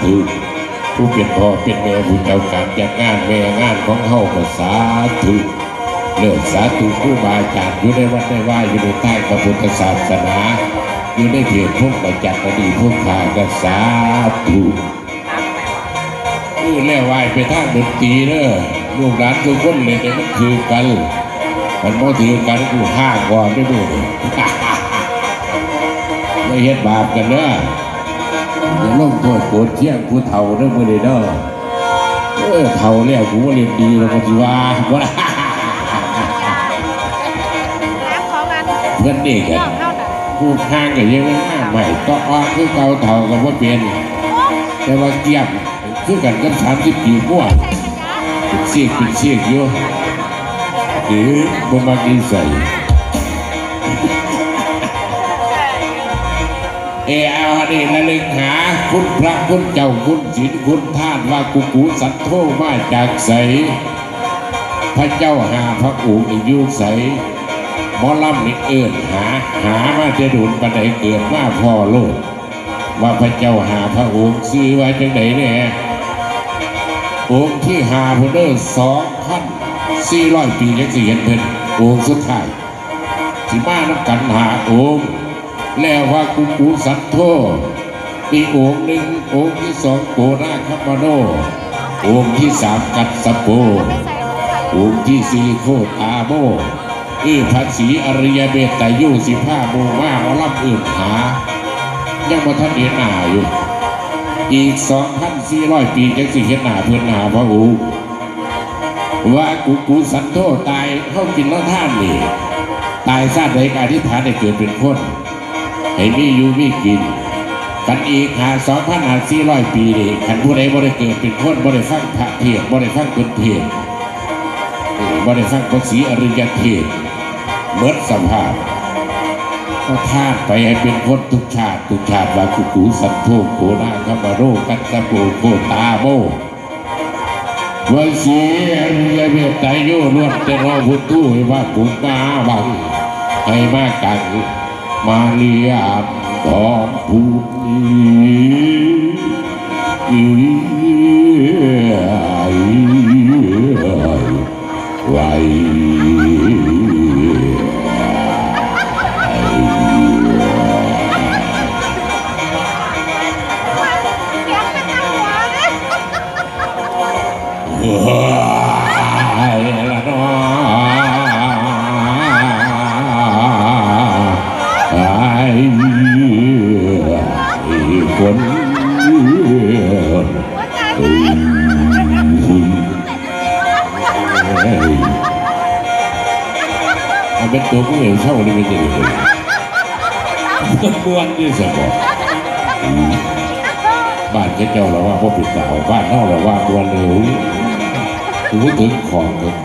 ธุผู้เป็นพ่อเป็นแม่ผู้เจ้าการจัดงานแม่งานของเฮาก็สาธุเลิศสาธุผู้บาอาจารย์อยู่ในวัดในว่าอยู่ในใต้พระพุทธศาสนา อยู่ในเพจพวกประจักษ์ดีตพวกขาก็สาธุนี่แล่ไหวไปทางดนตรีเด้อลูกหลานทุกคนเลยแต่มันคือกันมันบ่ถือกันกูห้าก่อนได้ดูไม่เฮ็ดบาปกันเด้อ อย่าลงโทษโกรธเที่ยงผู้เฒ่าเด้อมื้อนี้เด้อเออเฒ่าแล้วกูว่าเรียนดีแล้วก็สิว่าบ่ล่ะร้านของงานเพิ่นนี่กันเท่านั้นผู้ข้างก็ยังไม่มาใหม่ก็ออกคือเก่าเฒ่าก็บ่เป็นแต่ว่าเกียบคือกันกับ30ปีกว่าเป็นเสียกเป็นเสียกอยู่หรือบ่มักนิสั เออเอาอันนี้ระลึกหาคุณพระคุณเจ้าคุณศีลคุณท่านว่ากุกูสัตโธมาจากใส พระเจ้าหาพระอูกอยู่ใสมอลำนี่เอิญหาหามาจะดุนปันไดเกิดมาพ่อโลดว่าพระเจ้าหาพระองค์ซื้อไว้จังไหนเนี่ยองค์ที่หาพุเดอร์สองพันสี่ร้อยปียังสิเห็นเพิ่นองค์สุดท้ายสิมาน้ำกันหาองค์ แล้วว่ากุกูสัตโธมีองค์หนึ่งองค์ที่สองโกนาคัมาโน องค์ที่สามกัดสะโปองค์ที่สี่โคตอาโมอื้อภาษีอริยเบตแต่ยู่สิบห้าโมงว่าเรารับอื่นหา ยังมาท่านเห็นหนาอยู่ อีกสองพันสี่ร้อยปีจังสิเห็นหนาเพื่อนหนาพระอูว่ากูกูสันโทตายเข้ากินแล้วท่านนี่ ตายซาดในการที่ฐานได้เกิดเป็นคน ให้มีอยู่มีกิน กันอีกหาสองพันหาสี่ร้อยปีนี่ขันผู้ใดบ่ได้เกิดเป็นคนบ่ได้ฟังพระเทศน์บ่ได้ฟังคนเทศน์บริฟังภาษีอริยเทศเมิดสภาพก็ทาดไปให้เป็นคนทุกชาติทุกชาติว่ากุกูสันโทโกนาคามาโรกัสสะโปโคตาโมวสีอริยเมตไตรโยล้วนแต่รอพุทธุให้ว่ากุมาบังให้มากัน Maria Kompuni Wai Wai เลยมันเป็นตัวผู้เองเท่านี้ไม่ได้เลยก็บวนที่สมองบ้านเจ้าเราว่าพ่อปิดสาวบ้านนอกเราว่าบวนเลยหูถึงของเกินไป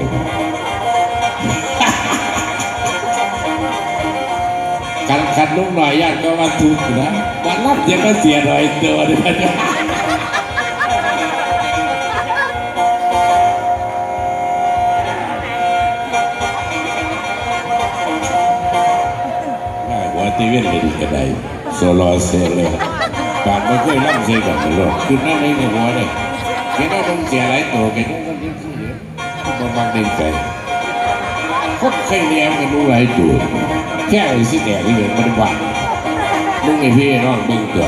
กันกันลุกหน่อยญาติก็ว่าทุกนะวันรับเสียก็เสียหน่อยตัวเดียวนะ ตีเวียนเลยดีกันได้โซลอเซลเลยการไม่เคยร่ำเสียกันเลยหรอกคือนั่นเองในหัวเลยแกต้องต้องเสียหลายตัวแกต้องต้องเสียเสียบางบางเดินใจคนเคยเลี้ยงกันรู้หลายตัวแค่ไอ้สิแดกนี่เองมันหวานลุงไอ้พี่น้องมึงตัว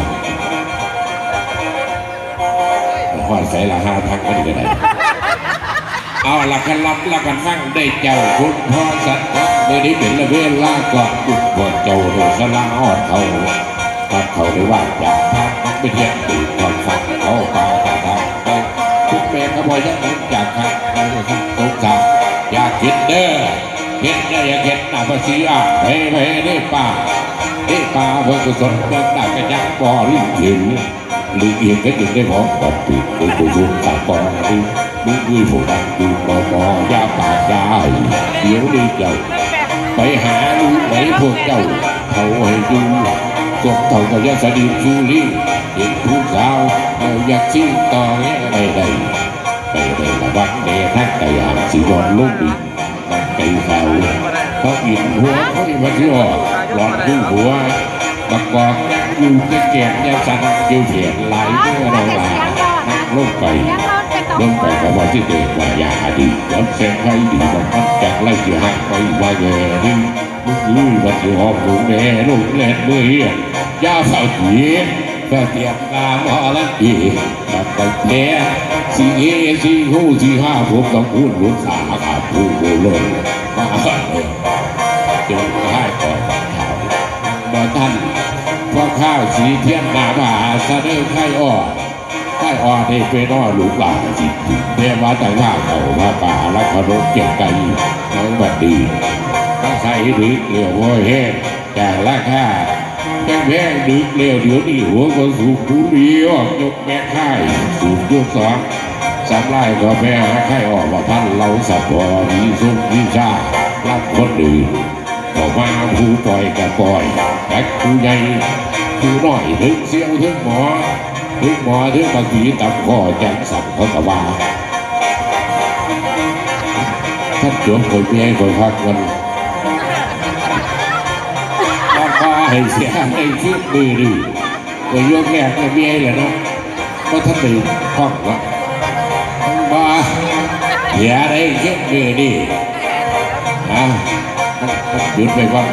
หอดใส่ละห้าทักกันก็ได้ เอาละกันรับละกันฟังได้เจ้าคุณพ่อสัตว์เมื่อนี้เป็นเวลาก่อนบุกบ่เจ้าโดสลาออดเขาถ้าเขาได้ว่าจากพักไปเที่ยนตื่นก่อนฟังเขาเปล่าตาทางไปทุกแม่ขบอยยังนั้นจากทางไปทางตรงกลางอยากคิดเด้อเห็นได้อยากเห็นหน้าภาษีอะไปไปได้ป่าได้ป่าเพื่อกุศลเดินหน้ากระยักบ่อลิ้นถึงหรือเอียงก็จึงได้พร้อมกับปีกในตัวยุ่งตาปอนดูมึงด้วยพวกนั้นดูปอปอยาปากยาเดี๋ยวนี้เจ้าไปหาลูกไหนพวกเจ้าเขาให้ดู กบเท่ากับยาสดีชูรีเห็นผู้สาวเอาอยากชิงต่อแง่ใดใดไปได้ระวังเดนักแต่ยามสีนอนลูกบินมันไก่เขาเขาอินหัวเขาอินวันที่ออกหลอดดูหัวประกอบอยู่แก่แก่ยาสันอยู่เพียนหลายเมื่อเราลานักลงไป เสียงรถจะตกลงไปกับว่าที่เด็กว่ายาดีย้อนเสียงให้ดีบังคับจากไล่เสียหักไปว่าแย่นี่ลุยมันอยู่ห้องลูกแม่ลูกเล่นมือเฮียยาเฝ้าผีก็เตรียมตามอละอีกับไปแพ้สีเอสีหูสีห้าผมต้องพูดลุกสาขาผู้โลงมาเลยจนให้ก่อนข่าวบ่ท่านพ่อข้าวสีเทียนนาบาเสนอไข่อ้อใต้ อ่อนนี่เป็นอ้อลูกหลานจริงเรียว่าแต่ว่าเขาว่าป่าและขนมเก็บไก่น้องบัดดีถ้าใส่ดึกเรียวโว้ยแห้งแต่ราคาแพงแพงดึกเร็วเดี๋ยวนี้หัวก็สูบผู้เดียวยกแม่ค่ายสูบยกสองสามไล่ก็แม่หาไข่ออกว่าพันเราสับพอมีสุขมีชารับคนอื่นก็มาผู้ปล่อยก็ปล่อยแต่ผู้ใหญ่ผู้น้อยถึงเสี้ยวถึงหมอ ถึงหมอถึงบางทีตับข้อแจ้งสับเขาก็ว่าท่านจวบคอยเมียคอยพักกันมาพาให้เสียให้คิดมือดีคอยกแรกก็เมียแหละเนะก็ท่านไปพักว่ามาอย่าได้คิดมือดีอะหยุดไปก่อน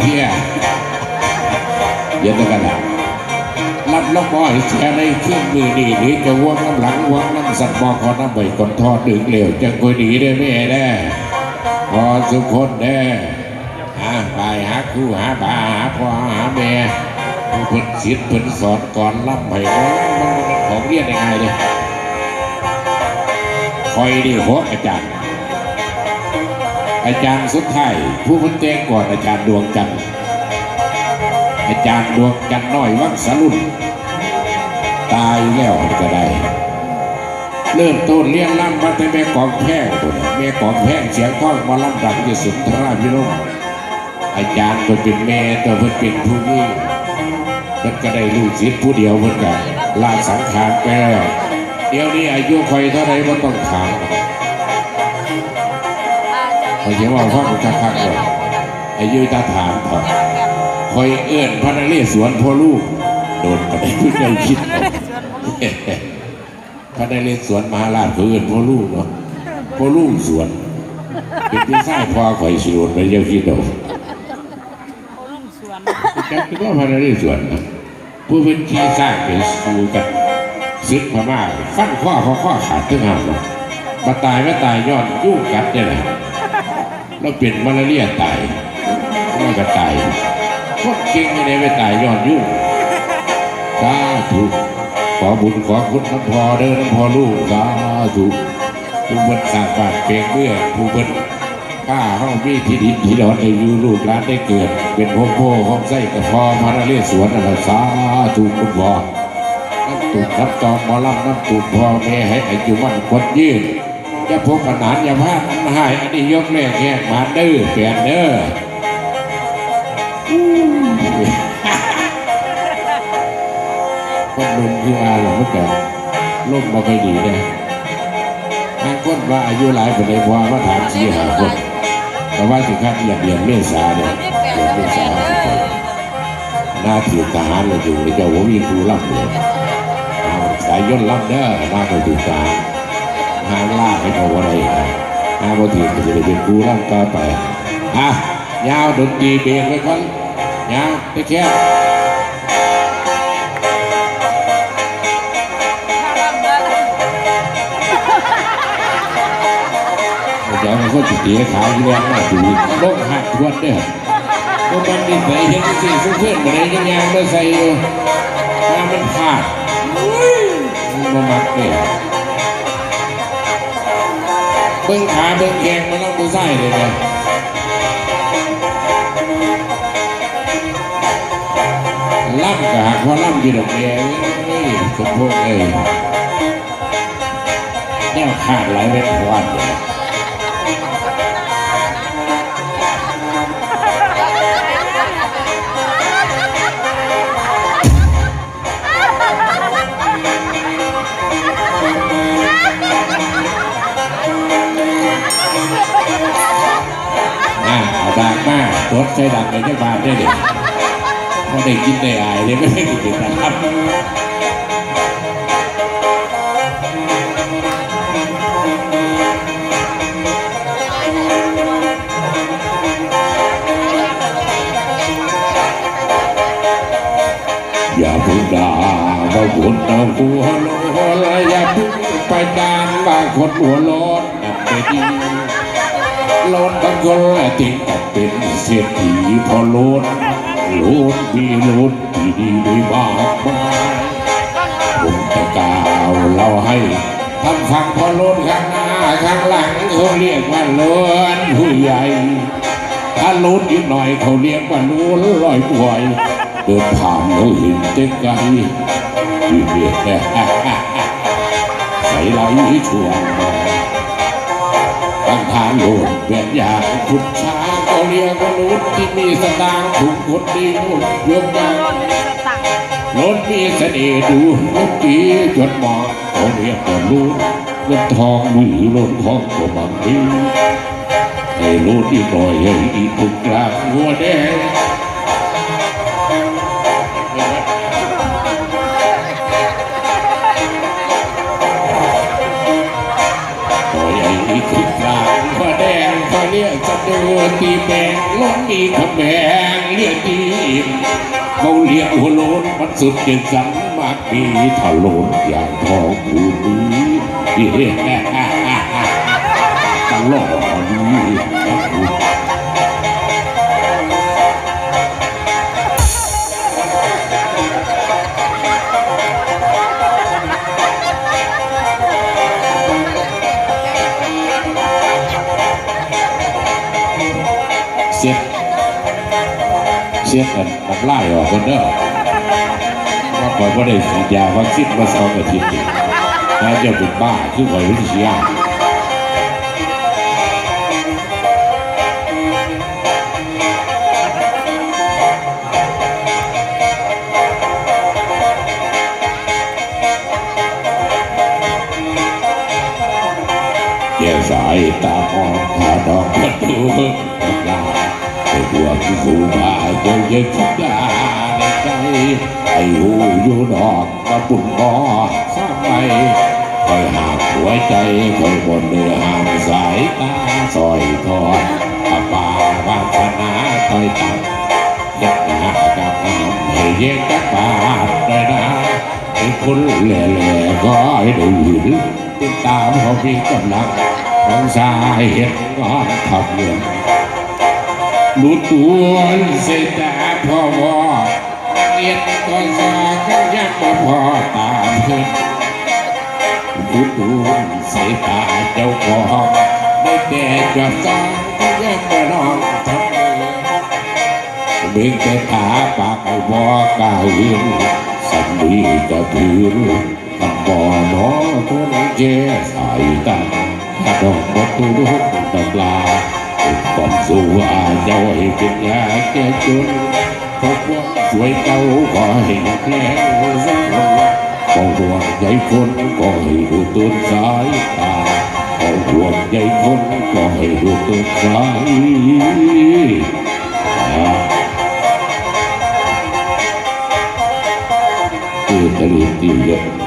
เฮียเดี๋ยวจะกระ ดาษรับแล้วบ่อยแชร์ในเครื่องมือดีหรือจะวงน้ำหลังวงน้ำสัตว์บอกขอน้ำใบก่อนทอดดึงเหลวจะกุยดีได้แม่แน่พอสุขคนแน่หาไปหาครูหาบาหาพ่อหาแม่เพิ่นศิษย์เพิ่นสอนก่อนรับไปมันมันของเรียนยังไงเลยคอยดีหัวอาจารย์ อาจารย์สุดท้ายผู้เพิ่นแจ้งก่อนอาจารย์ดวงจันทร์อาจารย์ดวงจันทร์น้อยวังสรุน ตายแล้วก็ได้ เริ่มต้นเลี้ยงล่ำมาแต่แม่กองแพงตัวนี้แม่กองแพงเสียงท้องมาล่ำดังที่สุดทราพิโรมอาจารย์ก็เป็นแม่ตัวเพิ่นเป็นผู้นี้เพิ่นก็ได้ลูกศิษย์ผู้เดียวเพิ่นก็ลาสังขารไปแล้วเดี๋ยวนี้อายุคอยเท่าไรบ่ต้องถามเขาเขียนว่าพ่อคุณคักๆเลยอายุตาถามเถอะคอยเอื้อนพระนเรศวรพ่อลูก โดนก็ได้ไม่เคยคิดเอา พระนเรศวรมหาราชเขาเอื้อนพ่อลูกเนาะพ่อลูกสวน เป็นพี่ชายพ่อข่อยสิโดนไปเจ้าคิดเอาจักคือว่าพระนเรศวรนะผู้เป็นที่สร้างเป็นสู้กันซึกพม่าฟันข้อเขาข้อขาดถึงห้ามเนาะมาตายมาตายย้อนยุ่งกัดเนี่ยแหละแล้วเป็นมาลาเรียตายก็ก็ตายคนเก่งไม่ได้ไปตายย้อนยุ่งสาธุ ขอบุญขอคุณน้ำพอเด้อน้ำพอลูกสาธุผู้เบิดสร้างบ้านเปลงเมื่อผู้เบิดข้าเฮามีที่ดินที่ดอนได้อยู่ลูกหลานได้เกิด เป็นพ่อพ่อห้องไส้กับพ่อมานาเรียสวนนั่นแหละสาธุคุณพ่อน้ำตุกรับตองมอลำน้ำตุกพ่อแม่ให้อายุมันคนยืนอย่าพกปัญหาอย่าพลาดอันหายอันนี้ยกแรกแยกมาเด้อเปลี่ยนเด้อ คนลุมคืออาหรอเมื่อก่อนล่มบ่ค่อยดีเลยบางคนว่าอายุหลายคนเลยพอมาถามสีหาคนแต่ว่าถึงขั้นอยากเรียนเมษาเนี่ยเรียนเมษาทุกคนหน้าถือทหารเลยอยู่ในเจ้าหัวมีครูรับเลยเอาสายย่นรับเด้อหน้าเขาถือทหารหางล่าให้เขาอะไรหน้าเขาถือก็จะได้เป็นครูรับต่อไปอะยาวดนตรีเบรกไว้ก่อนยาวไปแค่ เดี๋ยวมันก็ติดเตียขาวอยู่แล้วมาดูลงหักทวนเนี่ยก็มันดินไหนเห็นสิเพื่อนๆมาไหนยังยางไม่ใส่อยู่ถ้ามันขาดมันบ่มักเนี่ยเบิ้งขาเบิ้งแขงมันต้องดูไส้เลยนะล่ำกะหักเพราล่ำอยู่ดอกแดงเอ้ยสมพงษ์เอ้ยแนวขาดหลายเป็นควันเลย กมาตดใส่ดักในเจ้าบ้านได้เด็กก็ได้กินได้อายเลยไม่ได้กินนะครับอย่าพึ่งด่าว่าคนเอาหัวโลนอย่าพึ่งไปดานว่าคนหัวโลนนั่นไม่ดีโลนบางคนติดกับ เศรษฐีพอโลนโลนมีโลนที่ดีไม่มากมายผมจะกล่าวเราให้ทำฟังพอโลนข้างหน้าข้างหลังเขาเรียกว่าโลนผู้ใหญ่ถ้าลุ้นอีกหน่อยเขาเรียกว่าล้นลอยป่วยเดินผ่านเขาเห็นเต็มไกลที่เรียกใส่ไหลชวนมา ตั้งทางโลดแบบอยากขุดช้าเขาเรียกว่าลุ้นที่มีสตางค์ถูกกดดีนุ่นยกยังนมีสตังค์รถมีเสน่ห์ดูนกกีจดหมอเขาเรียกว่าลุ้นเงินทองมือล้นของก็บางทีให้ลุ้นอีกหน่อยให้อีกทุกกลางหัวแดง ตีแบงล้นมีขแบงเรียกดีเขาเรียกหัวโลนมันสุดเด่นสังมากมีถ้าโลนอย่างทองผูนี้เฮ้ตลอดนี้เสียกันมันไล่ออกคนเด้อว่าคอยว่าได้ฉีดยาวัคซีนมาสองอาทิตย์นี่าจะเป็นบ้าคือคอยวิทยาแย่สายตามองหาดอกประตู ไอ้หัวที่สูงมาเยังยังคิดได้ในใจไอ้หูอยู่ดอกกระปุ่นคอสร้างไปคอยหากหัวใจคอยบนเรือห่างสายตาซอยทอดอาปาวาสนาคอยตังยักหน้ากับน้ำให้เย็นจักบาทเลยนะไอ้คนแหล่ๆก็ให้ดูหินติดตามเขามีกำลังทางซ้ายเห็นงอนขับเงิน รู้ตัวเสียแต่พอวอเงียนก็สาก็ยังมาพอตามเพื่อนรู้ตัวเสียตาเจ้าของได้แต่จะสร้าก็ยังมาลองทำเบ่งแต่ขาปากไอ้บอกล้ายืนสัมลีกับพื้นทำบ่อน้อคนเจสายตาถ้าดอกบัตูดดอกลา ความสู้อาเจ้าให้เป็นยาแก้จนเพราความสวยเก่าก็ให้แพ้วสักคนก็ห่วใยคนก็ให้ดูต้นสายตาก็ห่วใยคนก็ให้ดูต้นสายตาคือตะลุยตีเลย